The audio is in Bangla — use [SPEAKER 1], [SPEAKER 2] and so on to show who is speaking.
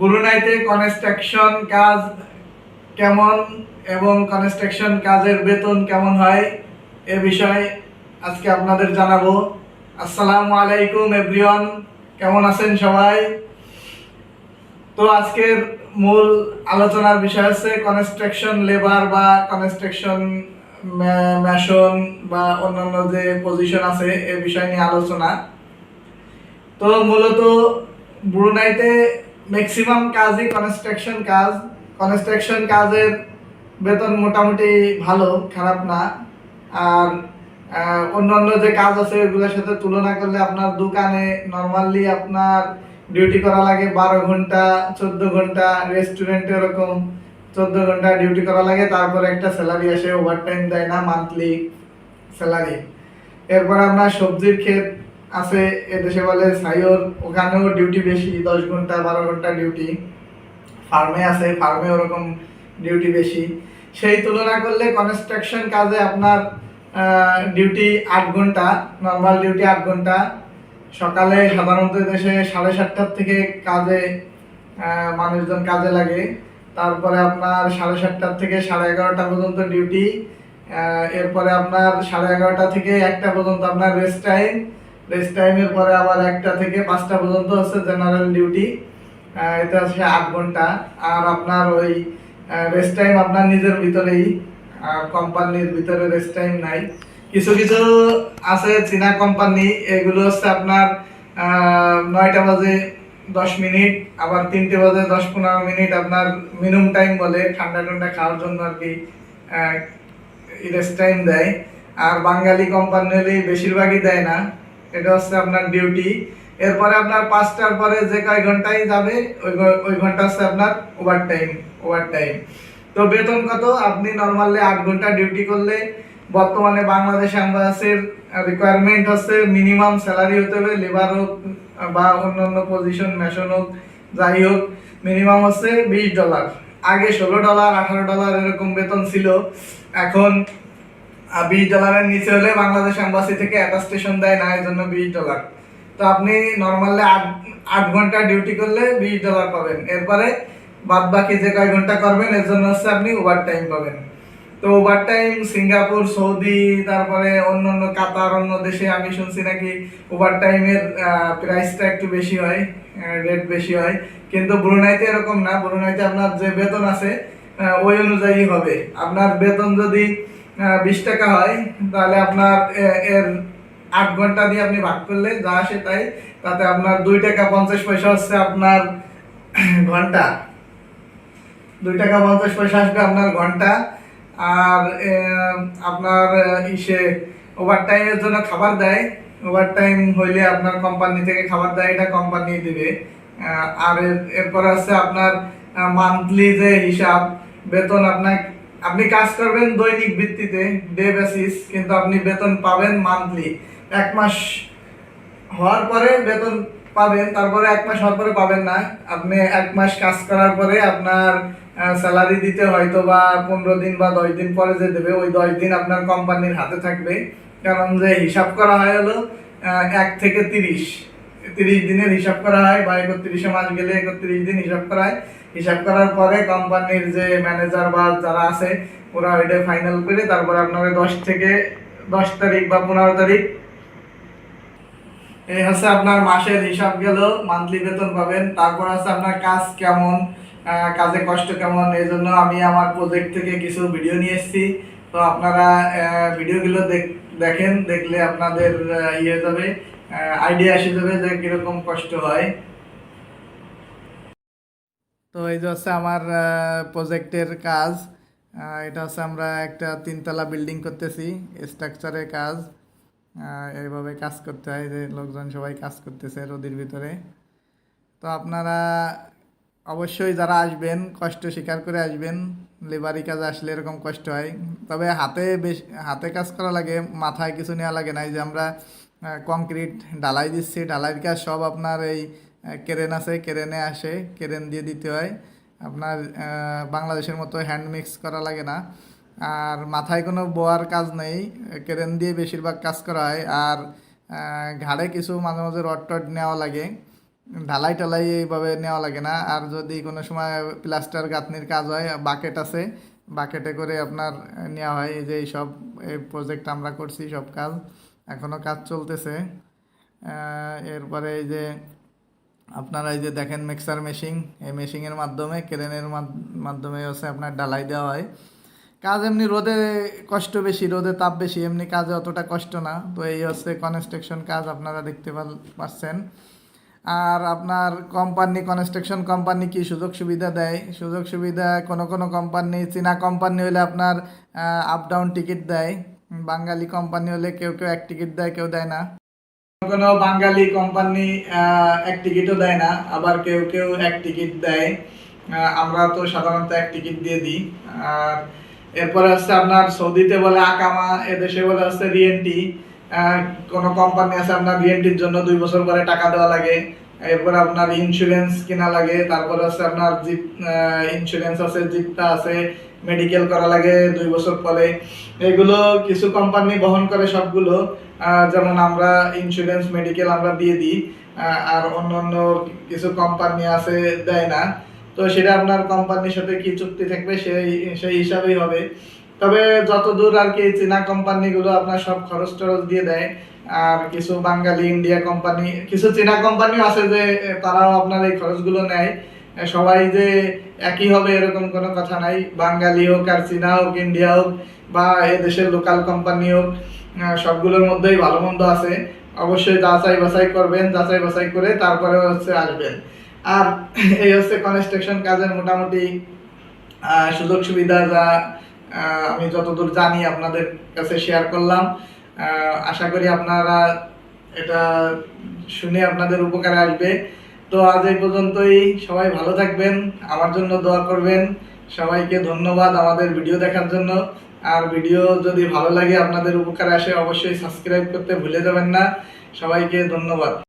[SPEAKER 1] ব্রুনাইতে কনস্ট্রাকশন কাজ কেমন এবং কনস্ট্রাকশন কাজের বেতন কেমন হয় এ বিষয়ে আজকে আপনাদের জানাব। আসসালামু আলাইকুম এভরিওয়ান কেমন আছেন সবাই? তো আজকের মূল আলোচনার বিষয় হচ্ছে কনস্ট্রাকশন লেবার বা কনস্ট্রাকশন ম্যাশন বা অন্যান্য যে পজিশন আছে এ বিষয় নিয়ে আলোচনা। তো মূলত ব্রুনাইতে ম্যাক্সিমাম কাজই কনস্ট্রাকশন কাজ। কনস্ট্রাকশন কাজের বেতন মোটামুটি ভালো, খারাপ না। আর অন্যান্য যে কাজ আছে ওগুলোর সাথে তুলনা করলে আপনার দোকানে নর্মালি আপনার ডিউটি করা লাগে বারো ঘণ্টা, চোদ্দ ঘণ্টা রেস্টুরেন্টে এরকম চোদ্দ ঘণ্টা ডিউটি করা লাগে, তারপরে একটা স্যালারি আসে ওভার টাইম দেয় না মান্থলি স্যালারি এরপর আপনার সবজির ক্ষেত আছে এদেশে বলে সাইওর, ওখানেও ডিউটি বেশি, দশ ঘণ্টা, বারো ঘণ্টা ডিউটি ফার্মে আছে ফার্মে ওরকম ডিউটি বেশি। সেই তুলনা করলে কনস্ট্রাকশন কাজে আপনার ডিউটি আট ঘণ্টা নর্মাল ডিউটি আট ঘণ্টা। সকালে সাধারণত দেশে সাড়ে সাতটার থেকে কাজে মানুষজন কাজে লাগে। তারপরে আপনার সাড়ে সাতটার থেকে সাড়ে এগারোটা পর্যন্ত ডিউটি এরপরে আপনার সাড়ে এগারোটা থেকে একটা পর্যন্ত আপনার রেস্ট টাইম রেস্ট টাইমের পরে আবার একটা থেকে পাঁচটা পর্যন্ত হচ্ছে জেনারেল ডিউটি এটা হচ্ছে আট ঘণ্টা। আর আপনার ওই রেস্ট টাইম আপনার নিজের ভিতরেই কোম্পানির ভিতরে রেস্ট টাইম নাই। কিছু কিছু আছে চীনা কোম্পানি এগুলো হচ্ছে আপনার নয়টা বাজে দশ মিনিট, আবার তিনটে বাজে দশ পনেরো মিনিট আপনার মিনিমাম টাইম বলে, ঠান্ডা ঠান্ডা খাওয়ার জন্য আর কি রেস্ট টাইম দেয়। আর বাঙালি কোম্পানি বেশিরভাগই দেয় না। এটা হচ্ছে আপনার ডিউটি এরপরে আপনার পাঁচটার পরে যে কয় ঘন্টায় যাবে, ওই ওই ঘণ্টা হচ্ছে আপনার ওভার টাইম ওভার টাইম তো বেতন কত? আপনি নর্মালি আট ঘণ্টা ডিউটি করলে বর্তমানে বাংলাদেশ অ্যাম্বাসির রিকোয়ারমেন্ট হচ্ছে মিনিমাম স্যালারি হতে হবে লেবার হোক বা অন্যান্য পজিশন মেশন হোক, যাই হোক মিনিমাম হচ্ছে বিশ ডলার আগে ষোলো ডলার আঠারো ডলার এরকম বেতন ছিল। এখন বিশ ডলারের নিচে হলে বাংলাদেশ এম্বাসি থেকে অ্যাটাস্টেশন দেয় না, এই জন্য বিশ ডলার। তো আপনি নর্মালি আট আট ঘণ্টা ডিউটি করলে বিশ ডলার পাবেন। এরপরে বাদ বাকি যে কয় ঘণ্টা করবেন, এর জন্য হচ্ছে আপনি ওভার টাইম পাবেন। তো ওভার টাইম সিঙ্গাপুর, সৌদি, তারপরে অন্য অন্য কাতার, অন্য দেশে আমি শুনছি নাকি ওভার টাইমের প্রাইসটা একটু বেশি হয় রেট বেশি হয়। কিন্তু ব্রুনাইতে এরকম না। ব্রুনাইতে আপনার যে বেতন আছে ওই অনুযায়ী হবে। আপনার বেতন যদি বিশ টাকা হয়, তাহলে আপনার এর আট ঘণ্টা দিয়ে আপনি ভাগ করলে যা আসে তাই তাতে আপনার দুই টাকা পঞ্চাশ পয়সা হচ্ছে আপনার ঘণ্টা। দুই টাকা পঞ্চাশ পয়সা আসবে আপনার ঘণ্টা। আর আপনার ইসে ওভার টাইমের জন্য খাবার দেয়। ওভার টাইম হইলে আপনার কোম্পানি থেকে খাবার দেয়, এটা কোম্পানি দিবে। আর এর- এরপর আছে আপনার মান্থলি যে হিসাব, বেতন আপনার আপনি কাজ করবেন দৈনিক ভিত্তিতে, ডে বেসিস কিন্তু আপনি বেতন পাবেন মান্থলি এক মাস হওয়ার পরে বেতন পাবেন, তারপরে এক মাস হওয়ার পরে পাবেন না। আপনি এক মাস কাজ করার পরে আপনার স্যালারি দিতে হয়তো বা পনেরো দিন বা দশ দিন পরে যে দেবে, ওই দশ দিন আপনার কোম্পানির হাতে থাকবে। কারণ যে হিসাব করা হয় হলো এক থেকে তিরিশ। তিরিশ দিনের হিসাব করা হয় বা একত্রিশে মাস গেলে একত্রিশ দিন হিসাব করা হয়। হিসাব করার পরে কোম্পানির যে ম্যানেজার বা যারা আছে, ওরা ওইটা ফাইনাল করে তারপর আপনাকে দশ থেকে দশ তারিখ বা পনেরো তারিখ এই হচ্ছে আপনার মাসের হিসাব গেল মান্থলি বেতন পাবেন। তারপর আছে আপনার কাজ কেমন কাজে কষ্ট কেমন, এই জন্য আমি আমার প্রজেক্ট থেকে কিছু ভিডিও নিয়ে এসেছি। তো আপনারা ভিডিওগুলো দেখ- দেখেন, দেখলে আপনাদের ইয়ে যাবে আইডিয়া এসে যাবে যে কীরকম কষ্ট হয়। তো এই যে হচ্ছে আমার প্রজেক্টের কাজ এটা হচ্ছে আমরা একটা তিনতলা বিল্ডিং করতেছি স্ট্রাকচারের কাজ এইভাবে কাজ করতে হয়, যে লোকজন সবাই কাজ করতেছে রোদের ভিতরে। তো আপনারা অবশ্যই যারা আসবেন, কষ্ট স্বীকার করে আসবেন লেবারি কাজ আসলে এরকম কষ্ট হয়। তবে হাতে বেশ, হাতে কাজ করা লাগে, মাথায় কিছু নেওয়া লাগে না। এই যে আমরা কংক্রিট ঢালাই দিচ্ছি, ঢালাইয়ের কাজ সব আপনার এই কেরেন আছে, কেরেনে আসে, কেরেন দিয়ে দিতে হয়। আপনার বাংলাদেশের মতো হ্যান্ড মিক্স করা লাগে না। আর মাথায় কোনো বোয়ার কাজ নেই। কেরেন দিয়ে বেশিরভাগ কাজ করা হয়। আর ঘাড়ে কিছু মাঝে মাঝে রড টড নেওয়া লাগে।
[SPEAKER 2] ঢালাই টালাই এইভাবে নেওয়া লাগে না। আর যদি কোনো সময় প্লাস্টার গাঁথনির কাজ হয় বাকেট আছে বাকেটে করে আপনার নেওয়া হয়। এই যে সব এই প্রজেক্ট আমরা করছি, সব কাজ। এখনও কাজ চলতেছে। এরপরে এই যে আপনারা এই যে দেখেন মিক্সার মেশিন এই মেশিনের মাধ্যমে ক্রেনের মাধ্যমে হচ্ছে আপনার ডালাই দেওয়া হয়। কাজ এমনি রোদে কষ্ট বেশি, রোদে তাপ বেশি, এমনি কাজে অতটা কষ্ট না। তো এই হচ্ছে কনস্ট্রাকশন কাজ আপনারা দেখতে পাচ্ছেন আর আপনার কোম্পানি কনস্ট্রাকশন কোম্পানি কি সুযোগ সুবিধা দেয়? সুযোগ সুবিধা কোনো কোনো কোম্পানি চীনা কোম্পানি হলে আপনার আপ ডাউন টিকিট দেয়। বাঙালি কোম্পানি হলে কেউ কেউ এক টিকিট দেয়, কেউ দেয় না।
[SPEAKER 1] কোনো বাঙালি কোম্পানি এক টিকিটও দেয় না, আবার কেউ কেউ এক টিকিট দেয়। আমরা তো সাধারণত এক টিকিট দিয়ে দিই। আর এরপরে হচ্ছে আপনার সৌদিতে বলে আকামা, এদেশে বলে হচ্ছে রিএনটি কোনো কোম্পানি আছে আপনার রিএনটির জন্য দুই বছর পরে টাকা দেওয়া লাগে। এরপরে আপনার ইন্স্যুরেন্স কিনা লাগে। তারপরে হচ্ছে আপনার জিপ ইন্স্যুরেন্স আছে, জিপটা আছে। মেডিকেল করা লাগে, দুই বছর পরে। এগুলো কিছু কোম্পানি বহন করে সবগুলো। যেমন আমরা ইন্স্যুরেন্স মেডিকেল আমরা দিয়ে দিই। আর অন্য অন্য কিছু কোম্পানি আছে, দেয় না। তো সেটা আপনার কোম্পানির সাথে কি চুক্তি থাকবে, সেই সেই হিসাবেই হবে। তবে যতদূর আর কি চীনা কোম্পানিগুলো আপনার সব খরচ টরচ দিয়ে দেয়। আর কিছু বাঙালি ইন্ডিয়া কোম্পানি কিছু চীনা কোম্পানিও আছে যে, তারাও আপনার এই খরচগুলো নেয়। সবাই যে একই হবে এরকম কোনো কথা নাই। বাঙালি হোক, আর চীনা হোক, ইন্ডিয়া হোক, বা এ দেশের লোকাল কোম্পানি হোক সবগুলোর মধ্যেই ভালো মন্দ আছে। অবশ্যই যাচাই বাছাই করবেন, যাচাই বাছাই করে তারপরে হচ্ছে আসবেন। আর এই হচ্ছে কনস্ট্রাকশন কাজের মোটামুটি সুযোগ সুবিধা যা আমি যতদূর জানি আপনাদের কাছে শেয়ার করলাম। আশা করি আপনারা এটা শুনে আপনাদের উপকারে আসবে। তো আজ এই পর্যন্তই। সবাই ভালো থাকবেন, আমার জন্য দোয়া করবেন। সবাইকে ধন্যবাদ আমাদের ভিডিও দেখার জন্য। আর ভিডিও যদি ভালো লাগে, আপনাদের উপকারে আসে, অবশ্যই সাবস্ক্রাইব করতে ভুলে যাবেন না। সবাইকে ধন্যবাদ।